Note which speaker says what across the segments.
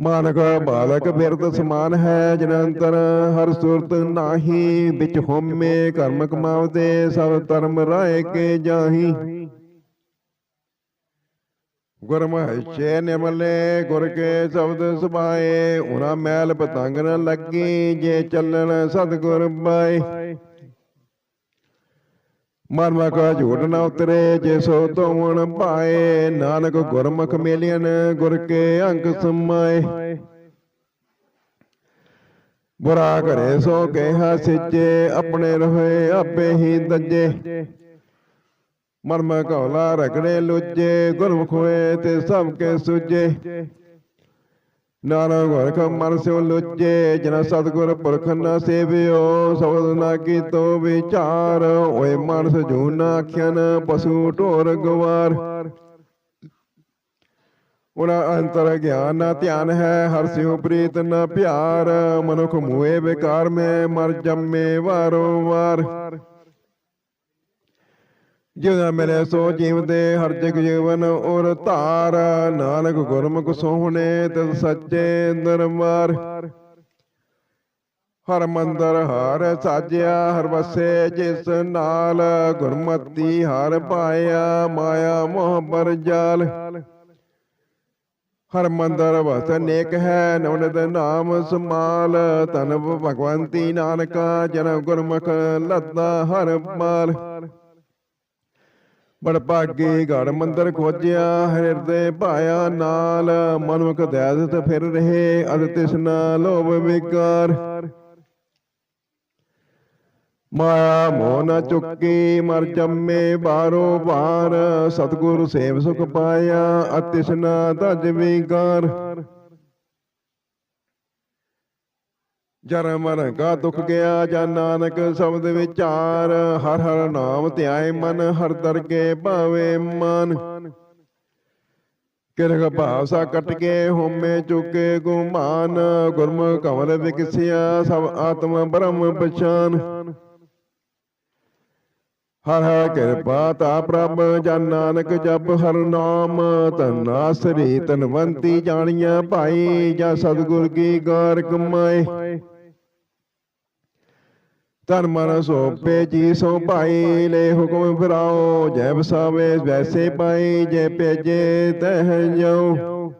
Speaker 1: ਮਾਨਕ ਬਾਲਕ ਬਿਰਦ ਸਮਾਨ ਹੈ, ਜਨੰਤਰ ਹਰ ਸੁਰਤ ਨਾਹੀ, ਵਿੱਚ ਹੋਮੇ ਕਰਮ ਕਮਾਵਤੇ ਸਭ ਧਰਮ ਰਾਏ ਕੇ ਜਾਹੀ। ਗੁਰ ਮਹੇਸ਼ੇ ਨਿਮਲੇ, ਗੁਰ ਕੇ ਸ਼ਬਦ ਸੁਭਾਏ ਉਨਾ ਮੈਲ ਪਤੰਗ ਨ ਲੱਗੀ, ਜੇ ਚੱਲਣ ਸਤਿਗੁਰ ਬਾਏ ਮਨ ਮਕਾ ਝੂਠ ਨਾ ਉਤਰੇ ਜੇ ਸੋ ਤੋਵਣ ਭਾਏ ਨਾਨਕ ਗੁਰਮੁਖ ਮੇਲਿਆਨ ਗੁਰ ਕੇ ਅੰਕ ਸਮਾਏ। ਬੁਰਾ ਘਰੇ ਸੋ ਕਹਿਆ ਸਿੱਚੇ ਆਪਣੇ ਰਹੇ ਆਪੇ ਹੀ ਦੱਜੇ। ਮਰਮ ਕੌਲਾ ਰਗੜੇ ਲੁੱਜੇ ਗੁਰਮੁਖ ਹੋਏ ਤੇ ਸਭ ਕੇ ਸੁਜੇ। ਨਾਨਕ ਗੁਰ ਕਾ ਮਨ ਸਿਉ ਲੁੱਜੇ ਜਨ ਸਤਗੁਰ ਪੁਰਖ ਨਾ ਸੇਵਿਓ, ਸਬਦ ਨਾ ਕੀਤੋ ਵਿਚਾਰ। ਓਏ ਮਨਸ ਜੂਨਾ ਆਖਿਆਨ ਪਸ਼ੂ ਢੋਰ ਗਵਾਰ। ਉਨਾ ਅੰਤਰ ਗਿਆਨ ਨਾ ਧਿਆਨ ਹੈ, ਹਰ ਸਿਉ ਪ੍ਰੀਤ ਨਾ ਪਿਆਰ। ਮਨੁਖ ਮੂਏ ਵਿਕਾਰ ਮੈਂ, ਮਰ ਜੰਮੇ ਵਾਰੋ ਵਾਰ। ਜਿਉ ਮਿਲੇ ਸੋ ਜੀਵਦੇ ਹਰ ਜਗ ਜੀਵਨ ਔਰ ਧਾਰ ਨਾਨਕ ਗੁਰਮੁਖ ਸੋਹਣੇ ਤਿਸ ਸੱਚੇ ਦਰਬਾਰ ਹਰ ਮੰਦਰ ਹਰ ਸਾਜਿਆ ਹਰ ਵਸੇ ਜਿਸ ਨਾਲ ਗੁਰਮਤੀ ਹਰ ਪਾਇਆ ਮਾਇਆ ਮੋਹ ਪਰ ਜਾਲ। ਹਰ ਮੰਦਰ ਵਸ ਨੇਕ ਹੈ ਨਵਨਿਤ ਨਾਮ ਸਮਾਲ ਤਨ ਭਗਵੰਤੀ ਨਾਨਕਾ ਜਨ ਗੁਰਮੁਖ ਲੱਦਾ ਹਰ ਮਾਲ ਬੜ ਭਾਗੇ ਘੜ ਮੰਦਰ ਖੋਜਿਆ ਹਿਰਦੇ ਭਾਇਆ ਨਾਲ ਮਨੁਖ ਦਇਆਦਤ ਫਿਰ ਰਹੇ ਅਦ ਤਿਸਨਾ ਲੋਭ ਵਿਕਾਰ। ਮਾਇਆ ਮੋਹ ਨ ਚੁੱਕੀ ਮਰ ਜੰਮੇ ਬਾਰੋ ਬਾਰ ਸਤਿਗੁਰ ਸੇਵ ਸੁਖ ਪਾਇਆ ਅਤਿਸਨਾ ਤਜ ਵਿਕਾਰ। ਜਰ ਮਨ ਕਾ ਦੁਖ ਗਿਆ, ਜਾਂ ਨਾਨਕ ਸ਼ਬਦ ਵਿਚਾਰ, ਹਰ ਹਰ ਨਾਮ ਧਿਆਏ ਮਨ, ਹਰ ਦਰਗੇ ਭਾਵੇ ਮਨ। ਕਿਰਗ ਭਾਵਸਾ ਕਟ ਕੇ ਹੋਮੇ ਚੁਕੇ ਗੁਮਾਨ, ਗੁਰਮੁਖ ਕਮਲ ਵਿਕਸਿਆ, ਸਭ ਆਤਮ ਬ੍ਰਹਮ ਪਛਾਨ। ਹਰ ਹਰ ਕਿਰਪਾ ਤਾ ਪ੍ਰਭ ਜਨ ਨਾਨਕ ਜਪ ਹਰ ਨਾਮ ਤਨਾਸਰੀ ਤਨਵੰਤੀ ਜਾਣੀਆਂ ਭਾਈ, ਜਾਂ ਸਤਿਗੁਰ ਕੀ ਗਾਰ ਕਮਾਏ। ਧਰਮ ਮਨ ਸੋਪੇ ਜੀ ਸੋ ਭਾਈ ਲੈ ਹੁਕਮ ਫਿਰਾਓ ਜੈ ਵਸਾਵੇ ਵੈਸੇ ਪਾਈ, ਜੈ ਭੇਜੇ ਤਹ ਜਾਓ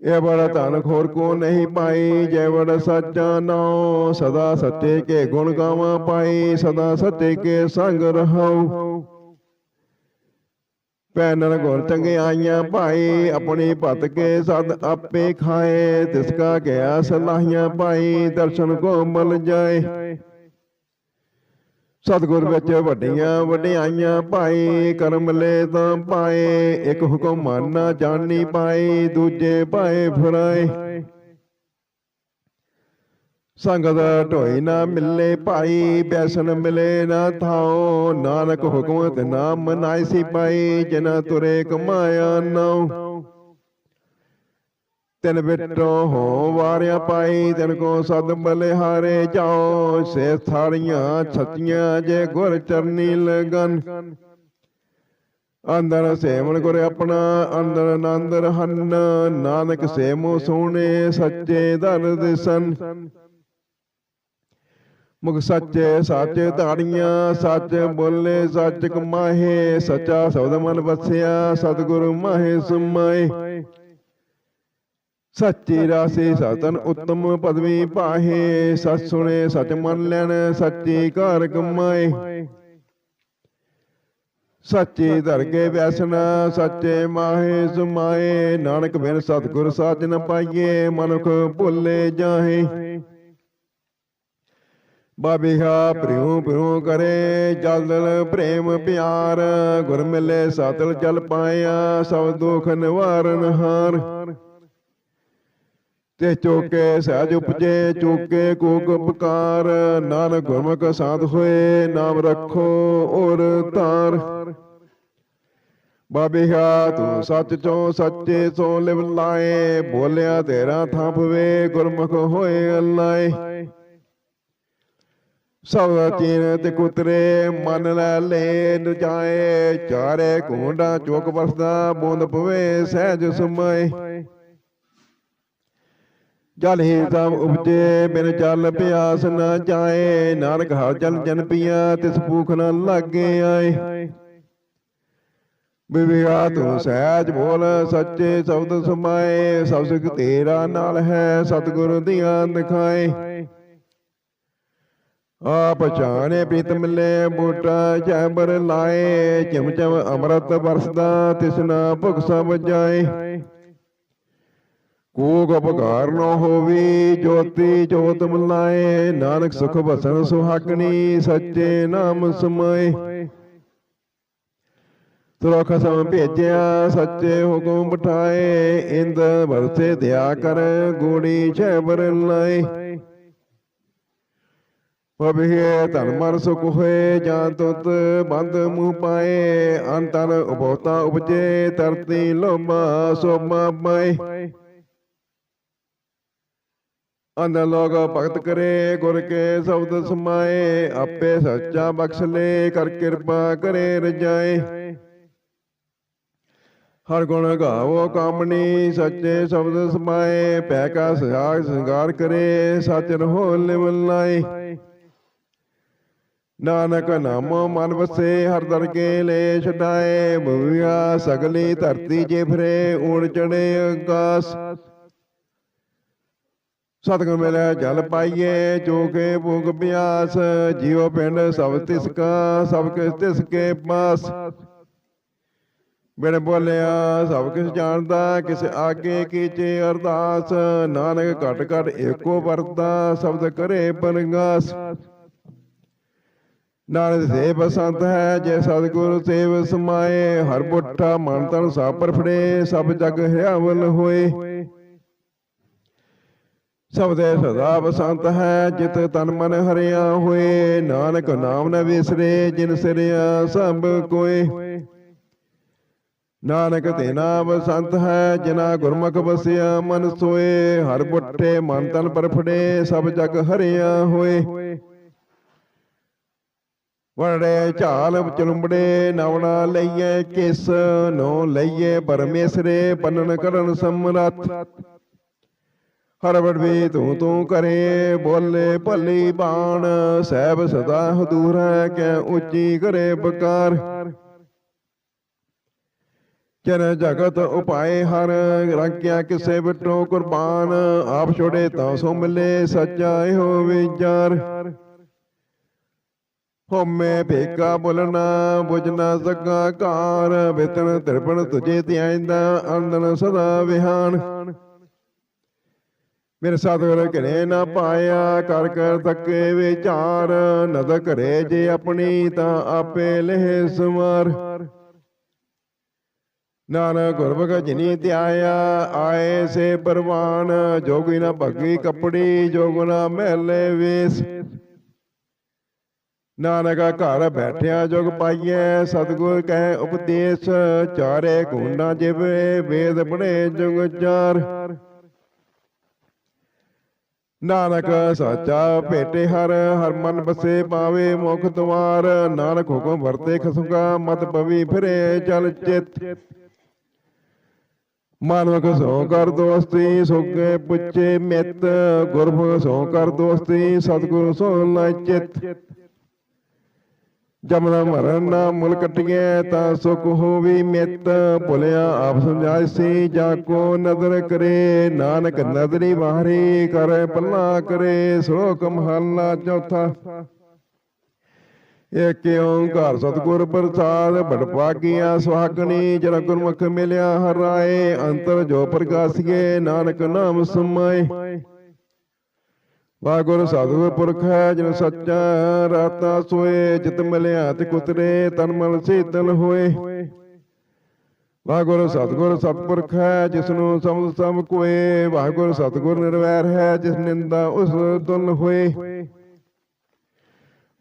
Speaker 1: ਇਹ ਬੜਾ ਧਨ ਖੋਰ ਕੋ ਨਹੀਂ ਪਾਈ, ਜੈ ਬੜ ਸੱਚਾ ਨਾਉ, ਸਦਾ ਸੱਚੇ ਕੇ ਗੁਣ ਗਾਵਾਂ ਪਾਈ, ਸਦਾ ਸੱਚੇ ਕੇ ਸੰਗ ਰਹਾਉ। ਪੈਨਨ ਗੁਰ ਚੰਗਿਆਈਆਂ ਭਾਈ ਆਪਣੀ ਭਤ ਕੇ ਸਦ ਆਪੇ ਖਾਏ, ਤਿਸ ਕਾ ਗਿਆ ਸਲਾਹੀਆਂ, ਭਾਈ ਦਰਸ਼ਨ ਕੋ ਮਲ ਜਾਏ। ਸਤਿਗੁਰ ਵਿੱਚ ਵੱਡੀਆਂ ਵਡਿਆਈਆਂ, ਭਾਈ ਕਰਮ ਲੈ ਤਾਂ ਪਾਏ, ਇੱਕ ਹੁਕਮ ਮੰਨਾ ਜਾਣੀ ਪਾਈ ਦੂਜੇ ਪਾਏ ਫਰਾਏ। ਸੰਗਤ ਢੋਈ ਨਾ ਮਿਲੇ, ਭਾਈ ਬੈਸਨ ਮਿਲੇ ਨਾ ਥਾਓ ਨਾਨਕ ਹੁਕਮ ਤੇ ਮਨਾਈ ਸੀ ਪਾਈ ਜਿਨਾ ਤੁਰੇ ਕਮਾਇਆ ਨਾਉ ਤਿਨ ਬਿਟੋ ਹੋ ਵਾਰਿਆ ਪਾਈ ਤਿਨ ਕੋ ਸਦ ਬਲਿਹਾਰੇ ਜਾਓ। ਸੇ ਥਾੜੀਆਂ ਛਤੀਆਂ ਜੇ ਗੁਰ ਚਰਨੀ ਲਗਨ। ਅੰਦਰ ਸੇਵਨ ਗੁਰ ਆਪਣਾ, ਅੰਦਰ ਆਨੰਦ ਹਨ ਨਾਨਕ ਸੇਮੋ ਸੋਹਣੇ ਸੱਚੇ ਦਰ ਦਿਸਨ ਮੁਖ ਸੱਚੇ ਸਾਚੇ ਧਾੜੀਆਂ ਸੱਚ ਬੋਲੇ, ਸੱਚ ਕਮਾਹੇ, ਸੱਚਾ ਸ਼ਬਦ ਮਨ ਵਸਿਆ, ਸਤਿਗੁਰੂ ਮਾਹੇ ਸਮਾਏ ਸੱਚੀ ਰਾਸੀ ਸਤਨ ਉਤਮ ਪਦਵੀ ਪਾਹੇ ਸਤ ਸੁਣੇ, ਸਚ ਮਨ ਲੈਣ, ਸੱਚੀ ਘਰ ਕਮਾਏ। ਸੱਚੇ ਧਰਕੇ ਵਿਆਸਨਾ ਸੱਚੇ ਮਾਹੇ ਸੁਮਾਏ ਨਾਨਕ ਬਿਨ ਸਤਿਗੁਰ ਸਾਚ ਨ ਪਾਈਏ, ਮਨੁਖ ਭੁੱਲੇ ਜਾਹੇ। ਬਾਬਿਹਾ ਪ੍ਰਿਉ ਪ੍ਰਿਉ ਕਰੇ ਜਲਦਲ ਪ੍ਰੇਮ ਪਿਆਰ ਗੁਰ ਮਿਲੇ ਸਤਲ ਜਲ ਪਾਇਆ ਸਭ ਦੁਖ ਨਿਵਾਰਨ ਹਾਰ। ਤੇ ਚੋਕੇ ਸਹਿਜ ਉਪਜੇ ਚੋਕੇ ਕੋਕ ਉਪਕਾਰ ਨਾਨਕ ਗੁਰਮੁਖ ਸਾਧ ਹੋਏ ਨਾਮ ਰੱਖੋ ਔਰ ਧਾਰ ਬਾਬਿਹਾ ਤੂੰ ਸੱਚ ਚੋਂ ਸੱਚੇ ਸੋ ਲਿਵ ਲਾਏ ਬੋਲਿਆ ਤੇਰਾ ਥਾਂ ਪਵੇ ਗੁਰਮੁਖ ਹੋਏ ਅਲਾਏ। ਸਭ ਚੀਨ ਤੇ ਕੁਤਰੇ ਮਨ ਲੈ ਲੈ ਨ ਜਾਏ ਚਾਰੇ ਕੋਂਡਾ ਚੁਕ ਵਸਦਾ ਬੂੰਦ ਪਵੇ ਸਹਿਜ ਸਮਾਏ। ਜਲ ਹੀ ਸਭ ਉਪਜੇ ਬਿਨ ਜਲ ਪਿਆਸ ਨਾ ਜਾਏ ਨਾਨਕ ਹਰ ਜਲ ਜਨ ਪੀਆ ਤਿਸ ਭੂਖ ਨ ਲਾਗੇ ਆਏ। ਬਿਵਿਆ ਤੂੰ ਸਹਿਜ ਬੋਲ ਸੱਚੇ ਸ਼ਬਦ ਸਮਾਏ। ਸਭ ਸੁਖ ਤੇਰਾ ਨਾਲ ਹੈ ਸਤਿਗੁਰ ਦੀਆਂ ਦਿਖਾਏ ਆ ਪਛਾਣੇ ਪ੍ਰੀਤ ਮਿਲੇ ਬੂਟਾ ਚੈਬਰ ਲਾਏ, ਚਮ ਚਮ ਅੰਮ੍ਰਿਤ ਵਰਸਦਾ ਤਿਸਨਾ ਭੁਖ ਸਭ ਜਾਏ। ਕੋਗ ਅਪਕਾਰ ਨ ਹੋਵੀ, ਜੋਤੀ ਜੋਤ ਮਲਾਏ, ਨਾਨਕ ਸੁਖ ਵਸਨ ਸੁਹਾਗਣੀ, ਸੱਚੇ ਨਾਮ ਸਮਾਏ। ਤੁਰਖ ਸਮ ਭੇਜਿਆ, ਸੱਚੇ ਹੁਕਮ ਬਿਠਾਏ, ਇੰਦ ਵਰਸੇ ਦਿਆ ਕਰ, ਗੋੜੀ ਚੈਬਰ ਲਾਏ। ਪਬਿਏ ਧਨ ਮਰ ਸੁਖ ਹੋਏ ਜਾਂ ਤੁਤ ਬੰਦ ਮੂਹ ਪਾਏ ਅੰਤਨ ਉਪੋਤਾ ਉਪਜੇ ਤਰਤੀ ਲੋਮਾ ਸੋਮਾ ਪਾਏ। ਅੰਨ ਲੋਗ ਭਗਤ ਕਰੇ, ਗੁਰ ਕੇ ਸ਼ਬਦ ਸਮਾਏ, ਆਪੇ ਸੱਚਾ ਬਖਸ਼ ਲੈ, ਕਰ ਕਿਰਪਾ ਕਰੇ ਰਜਾਏ। ਹਰ ਗੁਣ ਗਾਵੋ ਕਾਮਣੀ, ਸੱਚੇ ਸ਼ਬਦ ਸਮਾਏ, ਪੈ ਕਾ ਸਿਆਗ ਸ਼ਿੰਗਾਰ ਕਰੇ, ਸੱਚ ਰਹੋ ਲਿਵ ਨਾਨਕ ਨਾਮੋ ਮਨ ਵਸੇ ਹਰ ਦਰ ਕੇ ਲੈ ਛਡਾਏ ਭੁਵਿਆ ਸਗਲੀ ਧਰਤੀ ਜੇ ਫਿਰੇ ਊੜ ਚੜੇ ਆਕਾਸ ਸਤਿਗੁਰ ਮਿਲਿਆ ਜਲ ਪਾਈਏ ਜੋ ਕੇ ਭੁਗ ਪਿਆਸ। ਜੀਵ ਪਿੰਡ ਸਭ ਤਿਸ ਕਾ ਸਭ ਕਿਸ ਤਿਸ ਕੇ ਪਾਸ। ਬਿਨ ਬੋਲਿਆ ਸਭ ਕਿਸ ਜਾਣਦਾ ਕਿਸ ਆਗੇ ਕੀਚੇ ਅਰਦਾਸ। ਨਾਨਕ ਘਟ ਘਟ ਏਕੋ ਵਰਤਾ ਸ਼ਬਦ ਕਰੇ ਪਰਗਾਸ ਨਾਨਕ ਸੇ ਬਸੰਤ ਹੈ ਜੇ ਸਤਿਗੁਰ ਸੇਵ ਸਮਾਏ ਹਰ ਬੁੱਠਾ ਮਨ ਤਨ ਸਾਪਰ ਫੜੇ ਸਭ ਜਗ ਹਿਆਵਲ ਹੋਏ। ਸਭ ਦੇ ਸਦਾ ਬਸੰਤ ਹੈ ਜਿਤ ਤਨ ਮਨ ਹਰਿਆ ਹੋਏ। ਨਾਨਕ ਨਾਮ ਨ ਵਿਸਰੇ ਜਿਨ ਸਿਰਿਆ ਸਭ ਕੋਏ। ਨਾਨਕ ਤੇਨਾ ਬਸੰਤ ਹੈ ਜਿਨਾ ਗੁਰਮੁਖ ਬਸਿਆ ਮਨ ਸੋਏ। ਹਰ ਬੁੱਠੇ ਮਨ ਤਨ ਪਰ ਫੜੇ ਸਭ ਜਗ ਹਰਿਆ ਹੋਏ। ਵਰੜੇ ਝਾਲ ਚਲੁੰਬੜੇ ਨਵਣਾ ਲਈਏ ਕਿਸ ਨੋ ਲਈਏ ਪਰਮੇਸ਼ਰੇ ਪੰਨਨ ਕਰਨ ਸਮਰੱਥ। ਹਰ ਵਡਵੇ ਤੂੰ ਤੂੰ ਕਰੇ, ਬੋਲੇ ਭਲੀ ਬਾਣ, ਸਹਿਬ ਸਦਾ ਹਦੂਰ ਹੈ ਕਿ ਉੱਚੀ ਕਰੇ ਬਕਾਰ। ਚਰ ਜਗਤ ਉਪਾਏ ਹਰ, ਰੰਗਿਆ ਕਿਸੇ ਵਿਟੋ ਕੁਰਬਾਨ, ਆਪ ਛੋੜੇ ਤਾਂ ਸੋ ਮਿਲੇ ਸੱਚਾ ਇਹੋ ਵਿਚਾਰ। ਹੋਮੇ ਭੇਕਾ ਬੋਲਣਾ, ਬੁਝਣਾ ਸਗਾ ਕਾਰ ਵਿਤਨ ਤਿਰਪਣ ਤੁਝੇ ਧਿਆਇਂਦਾ ਅੰਦਨ ਸਦਾ ਵਿਹਾਨ। ਮੇਰੇ ਸਤਿਗੁਰ ਘਰੇ ਨਾ ਪਾਇਆ, ਕਰ ਕਰ ਤੱਕੇ ਵਿਚਾਰ ਨਦ ਘਰੇ ਜੇ ਆਪਣੀ ਤਾਂ ਆਪੇ ਲਹਿ ਸਮਾਰ ਨਾਨਕ ਗੁਰਬਖ ਜਿਨੀ ਧਿਆਇਆ, ਆਏ ਸੇ ਪਰਵਾਨ, ਜੋਗੀ ਨਾ ਭੱਗੀ ਕਪੜੀ ਜੋਗਨਾ ਮਹਿਲੇ ਵੇਸ। ਨਾਨਕ ਘਰ ਬੈਠਿਆ ਜੁਗ ਪਾਈਐ, ਸਤਿਗੁਰ ਕੈ ਉਪਦੇਸ਼, ਚਾਰੇ ਗੁਣਾ ਜਿਵੇ ਵੇਦ ਪੜੇ ਜੁਗ ਚਾਰ। ਨਾਨਕ ਸਾਚਾ ਭੇਟੇ ਹਰ ਹਰ ਮਨ ਬਸੇ ਪਾਵੇ ਮੁਖ ਦਵਾਰ, ਨਾਨਕ ਹੁਕਮ ਵਰਤੇ ਖਸੁਗਾ, ਮਤ ਪਵੀ ਫਿਰੇ ਚਲ ਚਿਤ। ਮਾਨਵਕ ਸੋ ਕਰ ਦੋਸਤੀ, ਸੋਗੇ ਪੁੱਛੇ ਮਿੱਤ, ਗੁਰਮੁਖ ਸੋ ਕਰ ਦੋਸਤੀ, ਸਤਿਗੁਰ ਸੋ ਲੈ ਚਿਤ। ਜਮਨਾ ਮਰਨ ਨਾ ਮੁਲ ਕਟਿਐ ਤਾਂ ਸੁਖ ਹੋਵੀ ਮਿੱਤ। ਭੁਲਿਆ ਆਪ ਸਮਝਾਇ ਜਾ ਕੋ ਨਦਰ ਕਰੇ। ਨਾਨਕ ਨਦਰੀ ਬਾਹਰੀ ਕਰੇ, ਪੱਲਾ ਕਰੇ। ਸ਼ਲੋਕ ਮਹਲਾ ਚੌਥਾ। ਏਕ ਓੰਕਾਰ ਸਤਿਗੁਰ ਪ੍ਰਸਾਦ ਬੜ ਭਾਗੀਆ ਸੁਹਾਗਣੀ ਜਨ ਗੁਰਮੁਖ ਮਿਲਿਆ ਹਰਾਏ। ਅੰਤਰ ਜੋ ਪ੍ਰਗਾਸੀਏ, ਨਾਨਕ ਨਾਮ ਸਮਾਏ। ਵਾਹਿਗੁਰੂ ਸਤਿਗੁਰ ਪੁਰਖ ਹੈ, ਜਿਨ ਸੱਚਾ ਰਾਤਾ ਸੋਏ, ਜਿਤ ਮਿਲਿਆ ਤੇ ਕੁਤਰੇ, ਤਨ ਮਨ ਸੀਤਲ ਹੋਏ। ਵਾਹਿਗੁਰੂ ਸਤਿਗੁਰ ਸਤਿਪੁਰਖ ਹੈ ਜਿਸ ਨੂੰ ਸਮਝ ਸਭ ਕੋਏ। ਵਾਹਿਗੁਰੂ ਸਤਿਗੁਰ ਨਿਰਵੈਰ ਹੈ, ਜਿਸ ਨਿੰਦਾ ਉਸ ਤੁਲ ਹੋਏ।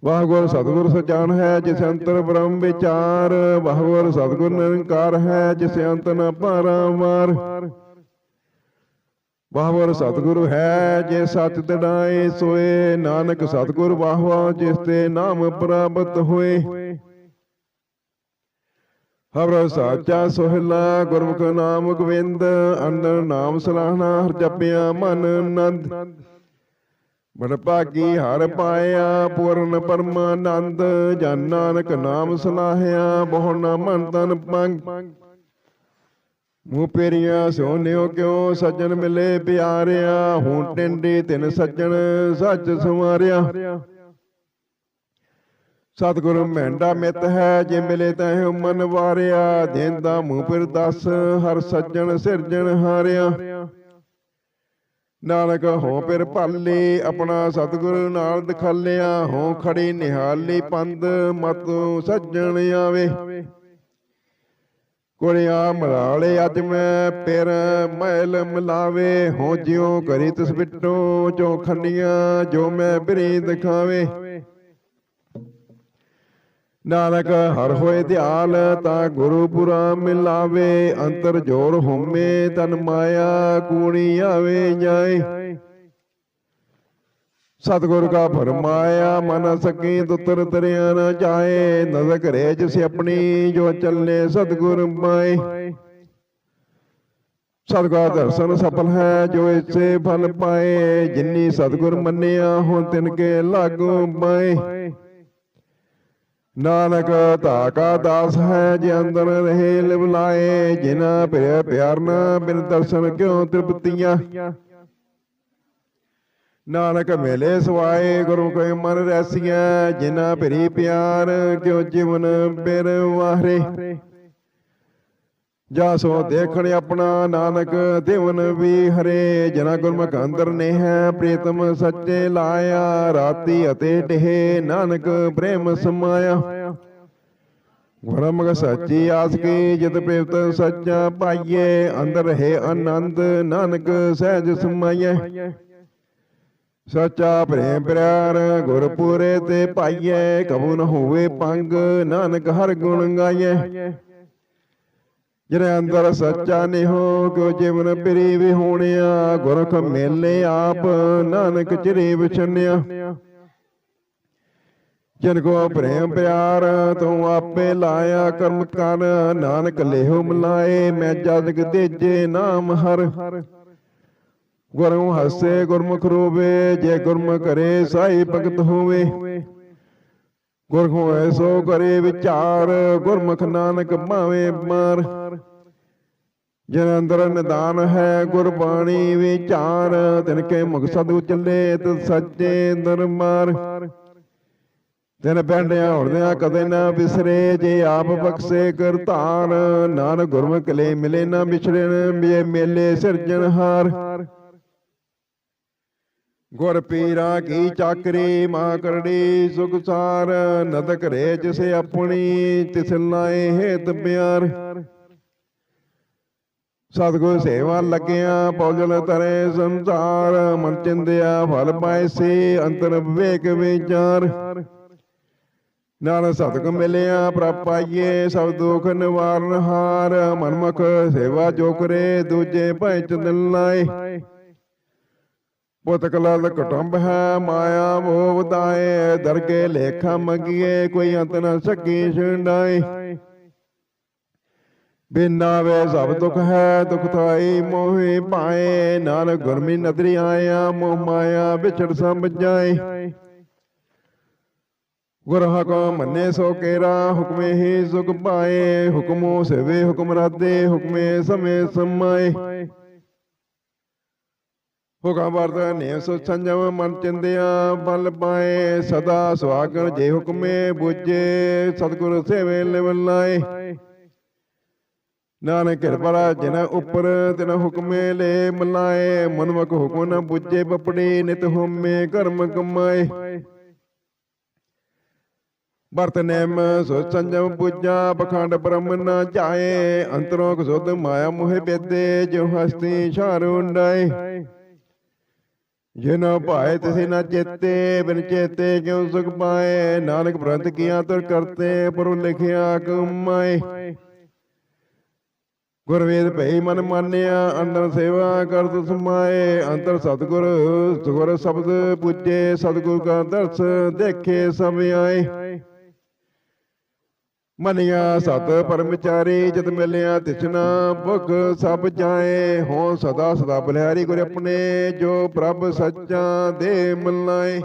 Speaker 1: ਵਾਹਿਗੁਰੂ ਸਤਿਗੁਰ ਸਚਾਨ ਹੈ, ਜਿਸ ਅੰਤਰ ਬ੍ਰਹਮ ਵਿਚਾਰ। ਵਾਹਿਗੁਰੂ ਸਤਿਗੁਰ ਨਿਰੰਕਾਰ ਹੈ, ਜਿਸ ਅੰਤ ਨ ਪਾਰਾਵਾਰ ਵਾਹਿਗੁਰੂ ਸਤਿਗੁਰੂ ਹੈ ਜੇ ਸੱਚ ਦਿੜਾਏ ਸੋਏ, ਨਾਨਕ ਸਤਿਗੁਰ ਵਾਹਵਾ ਜਿਸ ਤੇ ਨਾਮ ਪ੍ਰਾਪਤ ਹੋਏ। ਹਰ ਸਾਚਾ ਸੋਹਿਲਾ ਗੁਰਮੁਖ ਨਾਮ ਗੋਬਿੰਦ, ਅੰਦਰ ਨਾਮ ਸਲਾਹਣਾ ਹਰ ਜਪਿਆ ਮਨ ਆਨੰਦ। ਬੜ ਭਾਗੀ ਹਰ ਪਾਇਆ ਪੂਰਨ ਪਰਮਾਨੰਦ, ਜਨ ਨਾਨਕ ਨਾਮ ਸਲਾਹਿਆ, ਬਹੁ ਨਾ ਮਨ ਤਨ ਪੰਗ ਮੂੰਹ ਪੇਰੀਆਂ ਸੋਨਿਓ ਕਿਉ ਸੱਜਣ ਮਿਲੇ ਪਿਆਰਿਆ? ਹੂੰ ਟਿੰਡੀ ਤਿਨ ਸੱਜਣ ਸੱਚ ਸਮਾਰਿਆ ਸਤਿਗੁਰੂ ਮਹਿੰਡਾ ਮਿੱਤ ਹੈ, ਜੇ ਮਿਲੇ ਤੈ ਮਨ ਵਾਰਿਆ। ਦੇਂਦਾ ਮੂੰਹ ਫਿਰ ਦੱਸ, ਹਰ ਸੱਜਣ ਸਿਰਜਣ ਹਾਰਿਆ। ਨਾਨਕ ਹੋ ਫਿਰ ਭਾਲੇ, ਆਪਣਾ ਸਤਿਗੁਰੂ ਨਾਲ ਦਿਖਾਲਿਆ। ਹੋ ਖੜੀ ਨਿਹਾਲੀ ਪੰਦ ਮਤੋਂ ਸੱਜਣ ਆਵੇ। ਕੁੜਿਆ ਮਰਾਲੇ ਅੱਜ ਮੈਂ ਪਿਰ ਮਹਿਲ ਮਿਲਾਵੇ ਹੋ ਜਿਉ ਕਰੀ ਤਿਸ ਬਿਟੋ ਚੋ ਖੰਡੀਆਂ ਜੋ ਮੈਂ ਬਿਰੀ ਦਿਖਾਵੇ। ਨਾਨਕ ਹਰ ਹੋਏ ਧਿਆਲ ਤਾਂ ਗੁਰੂ ਪੁਰਾ ਮਿਲਾਵੇ, ਅੰਤਰ ਜੋੜ ਹੋਮੇ ਤਨ ਮਾਇਆ ਕੂਣੀ ਆਵੇ ਜਾਏ। ਸਤਿਗੁਰ ਕਾ ਫਰਮਾਇਆ, ਮਨ ਸਕੀ ਦੁਤਰ ਤਰਿਆ ਨਾ ਜਾਏ, ਨਜ਼ਰ ਕਰੇ ਜਿਸ ਆਪਣੀ ਜੋ ਚੱਲੇ ਸਤਿਗੁਰ ਮਾਏ। ਸਤਿਗੁਰ ਦਰਸ਼ਨ ਸਫਲ ਹੈ, ਜੋ ਇਸੇ ਫਲ ਪਾਏ, ਜਿਨੀ ਸਤਿਗੁਰ ਮੰਨਿਆ ਹੋ ਤਿਨ ਕੇ ਲਾਗੂ ਪਾਏ ਨਾਨਕ ਤਾਕਾ ਦਾਸ ਹੈ, ਜੇ ਅੰਦਰ ਰਹੇ ਲਿਵ ਲਾਏ ਜਿਨਾ ਪਿਆ ਪਿਆਰ ਨਾ ਬਿਨ ਦਰਸ਼ਨ ਕਿਉ ਤ੍ਰਿਪਤੀਆਂ? ਨਾਨਕ ਮੇਲੇ ਸਵਾਏ ਗੁਰੂ ਕੋਈ ਮਨ ਰੈਸੀਆਂ ਜਿਨਾ ਭਰੀ ਪਿਆਰ ਕਿਉ ਜੀਵਨ ਬਿਰ ਵਾਹਰੇ। ਜਾ ਸੋ ਦੇਖਣ ਆਪਣਾ ਨਾਨਕ, ਦੇਵਨ ਵੀ ਹਰੇ। ਜਨਾ ਗੁਰਮੁਖ ਅੰਦਰ ਨੇ ਹੈ ਪ੍ਰੀਤਮ ਸੱਚੇ ਲਾਇਆ। ਰਾਤੀ ਅਤੇ ਟਹਿ ਨਾਨਕ ਪ੍ਰੇਮ ਸਮਾਇਆ। ਗੁਰਮੁਖ ਸੱਚੀ ਆਸ ਕੀ, ਜਿਤ ਪ੍ਰੀਤ ਸੱਚਾ ਪਾਈਏ। ਅੰਦਰ ਰਹੇ ਆਨੰਦ, ਨਾਨਕ ਸਹਿਜ ਸਮਾਈਏ ਸੱਚਾ ਪ੍ਰੇਮ ਪਿਆਰ ਗੁਰ ਤੇ ਪਾਈਏ ਕਬੂ ਨ ਹੋਵੇ ਪੰਗ, ਨਾਨਕ ਹਰ ਗੁਣ ਗਾਈਏ ਜਿਹੜੇ ਅੰਦਰ ਸੱਚਾ ਨਿਹੋ, ਕਿਉ ਜੀਵਨ ਪਿਰੀ ਵੀ ਹੋਣਿਆ, ਗੁਰਖ ਮੇਲੇ ਆਪ, ਨਾਨਕ ਚਿਰੇ ਵਿਛਨਿਆ। ਜਨ ਕੋ ਪ੍ਰੇਮ ਪਿਆਰ, ਤੂੰ ਆਪੇ ਲਾਇਆ ਕਰਮ ਕਰ, ਨਾਨਕ ਲੇਹੁ ਮਲਾਏ, ਮੈਂ ਜਦ ਦੇਜੇ ਨਾਮ ਹਰ। ਗੁਰੂ ਹੱਸੇ ਗੁਰਮੁਖ ਰੋਵੇ ਜੇ ਗੁਰਮੁਖ ਕਰੇ ਸਾਈ ਭਗਤ ਹੋਵੇ ਗੁਰਖੋ ਐਸੋ ਕਰੇ ਵਿਚਾਰ ਗੁਰਮੁਖ ਨਾਨਕ ਭਾਵੇਂ ਮਾਰ ਜਨ ਅੰਦਰ ਨਿਦਾਨ ਹੈ ਗੁਰਬਾਣੀ ਵਿਚਾਰ ਤਿਨ ਕੇ ਮਕਸਦ ਉਚਲੇ ਤ ਸੱਚੇ ਦਰਬਾਰ ਤਿਨ ਪੈਂਡਿਆ ਹੁਣਦਿਆਂ ਕਦੇ ਨਾ ਵਿਸਰੇ ਜੇ ਆਪ ਬਖਸ਼ੇ ਕਰਤਾਰ ਨਾਨਕ ਗੁਰਮੁਖ ਲੈ ਮਿਲੇ ਨਾ ਵਿਛੜਨ ਮੇ ਮੇਲੇ ਸਿਰਜਣਹਾਰ ਗੁਰ ਪੀਰਾ ਕੀ ਚਾਕਰੀ ਮਾਂ ਕਰੜੀ ਸੁਖਸਾਰ ਨਦ ਕਰੇ ਜਿਸੇ ਆਪਣੀ ਤਿਸ ਲਾਏ ਹੇਤ ਪਿਆਰ ਸਤਿਗੁਰ ਸੇਵਾ ਲੱਗਿਆ ਪੌਜਲ ਤਰੇ ਸੰਸਾਰ ਮਨ ਚਿੰਦਿਆ ਫਲ ਪਾਏ ਸੇ ਅੰਤਰ ਵਿਵੇਕ ਵਿਚਾਰ। ਨਾਲ ਸਤਿਗੁਰ ਮਿਲਿਆ ਪ੍ਰਪਾਈਏ ਸਭ ਦੁਖ ਨਿਵਾਰਨ ਹਾਰ। ਮਨਮੁਖ ਸੇਵਾ ਜੋ ਕਰੇ ਦੂਜੇ ਭੈ ਚੰਦਨ ਲਾਏ। ਪੁੱਤ ਕਲਲ ਕੁਟੰਬ ਹੈ ਮਾਇਆ ਮੋਹ ਵਧਾਏ ਦਰਗੇ ਲੇਖਾ ਮੰਗੀਏ ਕੋਈ ਅੰਤ ਨ ਸਕੀ ਛੰਡਾਏ ਬਿਨਾ ਵੇ ਸਭ ਦੁਖ ਹੈ ਦੁਖ ਥਾਈ ਮੋਹਿ ਪਾਏ ਨਾਨਕ ਗੁਰਮੀ ਨਦਰੀ ਆਇਆ ਮੋਹ ਮਾਇਆ ਵਿਛੜ ਸੰਭ ਜਾਏ ਗੁਰ ਹਕਮ ਮੰਨੇ ਸੋ ਕੇਰਾ ਹੁਕਮੇ ਹੀ ਸੁਖ ਪਾਏ ਹੁਕਮੋ ਸੇਵੇ ਹੁਕਮ ਰਾਦੇ ਹੁਕਮੇ ਸਮੇ ਸਮਾਏ ਹੁਕਮ ਵਰਤ ਨੇ ਸੋ ਸੰਜਮ ਮਨ ਚਿੰਦਿਆ, ਬਲ ਪਾਏ, ਸਦਾ ਸੁਹਾਗਣ ਜੇ ਹੁਕਮੇ ਬੁੱਝੇ, ਸਤਿਗੁਰ ਸੇਵੇ ਲਿਵ ਨਾਨਕ ਕਿਰਪਾ ਜਿਨ ਉੱਪਰ ਤਿਨ ਹੁਕਮੇ ਲੈ ਮਲਾਏ ਮਨਮਕ ਹੁਕਮ ਨ ਬੁੱਝੇ, ਬਪੜੀ ਨਿਤ ਹੋਮੇ ਕਰਮ ਕਮਾਏ। ਵਰਤ ਨੇਮ ਸੋ ਸੰਜਮ ਪੂਜਾ, ਪਖੰਡ ਬ੍ਰਹਮ ਨ ਜਾਏ ਅੰਤਰੋਂ ਸੁਧ ਮਾਇਆ ਮੋਹਿ ਬੇਦੇ ਜੋ ਹਸਤੀ ਛਾਰ ਉਂਡਾਏ। ਜਿਨ ਭਾਏ ਤਿਸੇ ਨਾ ਚੇਤੇ, ਬਿਨ ਚੇਤੇ ਕਿਉ ਸੁਖ ਪਾਏ? ਨਾਨਕ ਪ੍ਰੰਤ ਕੀਆ ਤੁਰ ਕਰਤੇ, ਪਰ ਲਿਖਿਆ ਕਮਾਏ। ਗੁਰ ਵੇਦ ਭਈ ਮਨ ਮਾਨਿਆ, ਅੰਦਰ ਸੇਵਾ ਕਰਤ ਸਮਾਏ ਅੰਤਰ ਸਤਗੁਰ, ਸੁਗੁਰ ਸ਼ਬਦ ਪੁੱਜੇ, ਸਤਗੁਰ ਕਾ ਦਰਸ ਦੇਖੇ ਸਭ ਆਏ। ਮਨਿਆ ਸਤ ਪਰਮਚਾਰੀ ਜਤ ਮਿਲਿਆ ਤਿਸਨਾ ਭੁਖ ਸਭ ਜਾਏ ਹੋ ਸਦਾ ਸਦਾ ਬਲਿਹਾਰੀ ਗੁਰ ਆਪਣੇ ਜੋ ਪ੍ਰਭ ਸੱਚਾ ਦੇ ਮਿਲਾਏ।